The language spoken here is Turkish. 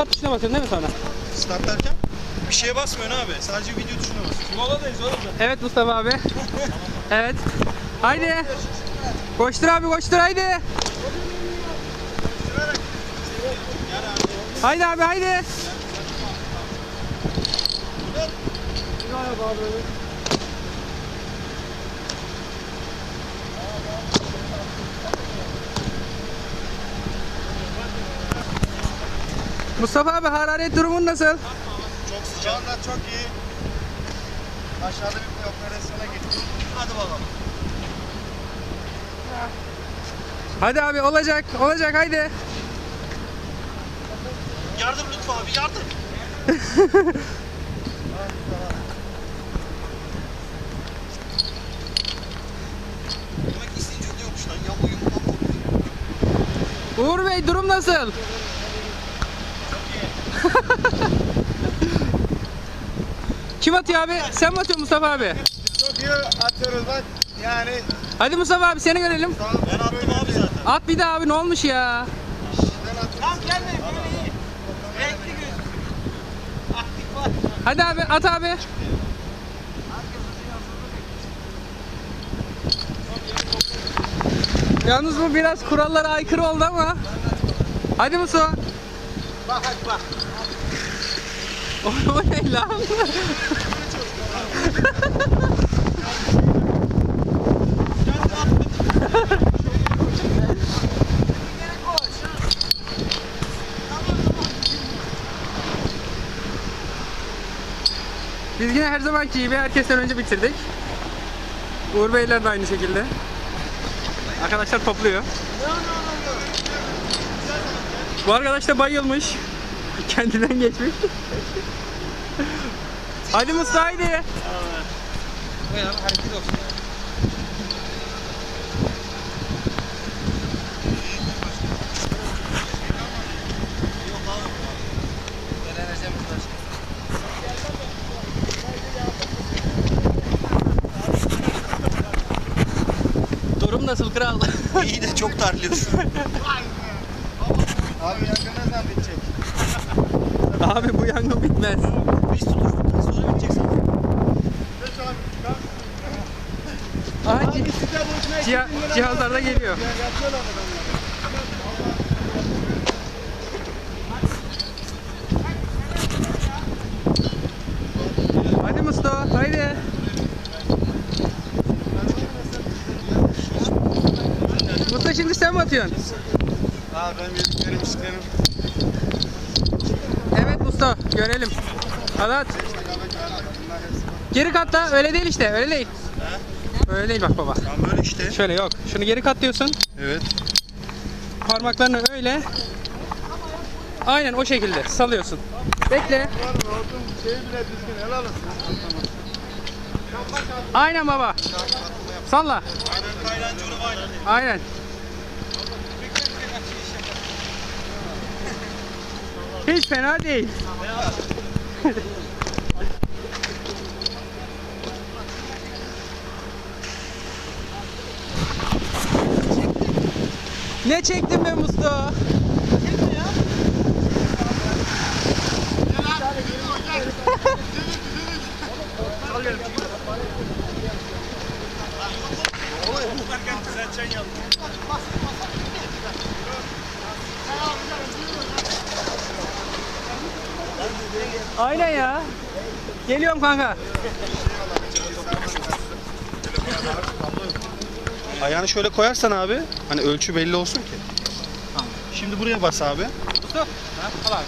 Start tuşuna basıyorsun değil mi sonra? Start derken bir şeye basmıyorsun abi. Sadece video tuşuna basıyorsun. Moladayız oğlum. Evet Mustafa abi. Evet. Haydi. Koştur abi koştur haydi. Haydi abi haydi. Mustafa abi hararet durumun nasıl? Çok sıcak. Şu anda çok iyi. Aşağıda bir operasyona gittik. Hadi bakalım. Hadi abi olacak olacak haydi. Yardım lütfen abi yardım. Uğur Bey durum nasıl? Kim atıyor abi? Sen mi atıyorsun Mustafa abi? Çok iyi atıyoruz bak. Yani Hadi Mustafa abi seni görelim. ben attım abi zaten. At bir daha abi ne olmuş ya? Tamam gelmeyin böyle iyi. Renkli gözüküyor. Aktif var. Hadi abi at abi. Yalnız bu biraz kurallara aykırı oldu ama. Hadi Musa. Bak hadi bak. O, ne lan? Biz yine her zamanki gibi herkesten önce bitirdik. Uğur Beyler de aynı şekilde. Arkadaşlar topluyor. Bu arkadaş da bayılmış. Kendinden geçmiş. hadi Mustafa haydi. Bu ya hareket olsun. Durum nasıl kral? İyi de çok terliyorsun. abi yangın ne zaman bitecek? Abi bu yangın bitmez. Biz tutur. Sonra bitecek zaten. Aha, ci- ciha- cihazlar da geliyor. Hadi Mustafa, haydi. Mustafa şimdi sen mi atıyorsun? Abi ben yediklerim isterim. Evet Mustafa, görelim. Hadi at. Geri katla, öyle değil işte, öyle değil. Öyle değil bak baba. Tamam böyle işte. Şöyle yok. Şunu geri katlıyorsun. Evet. Parmaklarını öyle. Aynen o şekilde salıyorsun. Bekle. Aynen baba. Salla. Aynen kayrancı onu aynen. Aynen. Hiç fena değil. ne çektin be Mustafa? Aynen ya. Geliyorum kanka. Ayağını şöyle koyarsan abi, hani ölçü belli olsun ki. Şimdi buraya bas abi. Mustafa. Ha, al abi.